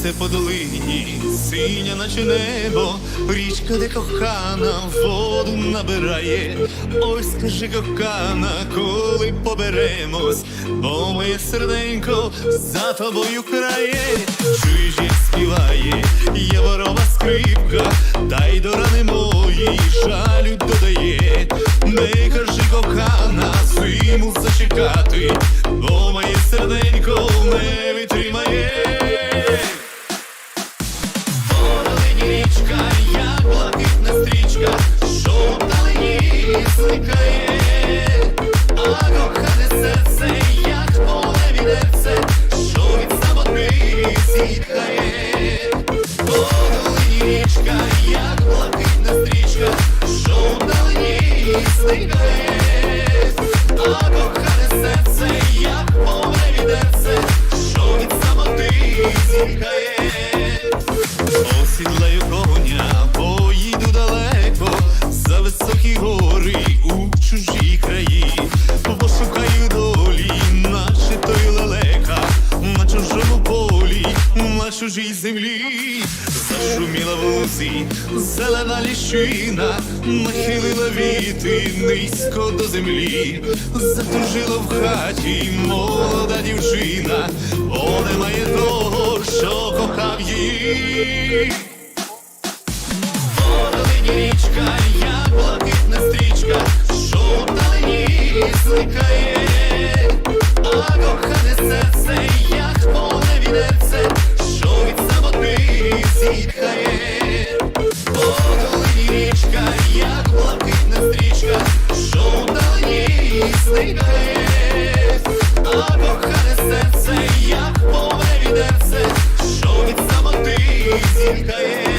Лється по долині, синя, наче небо, річка, де кохана, воду набирає. Ой, скажи, кохана, коли поберемось, бо моє серденько за тобою крає, чуєш, як співає, є ворова скрипка, та й до рани мої жалю додає. Не кажи, кохана, зиму зачекати, зітхає. Долині річка, як блакитна стрічка, що вдалині зникає, а кохане серце, як поле вінеце, що від самоти зітхає. Чужій землі, зашуміла в лузі, зелена ліщина, нахилила віти низько до землі, затужила в хаті молода дівчина, бо немає того, що кохав її. Водолині річка, як блакитна стрічка, серце, як поле вінеце, що від самоти зітхає.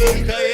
Music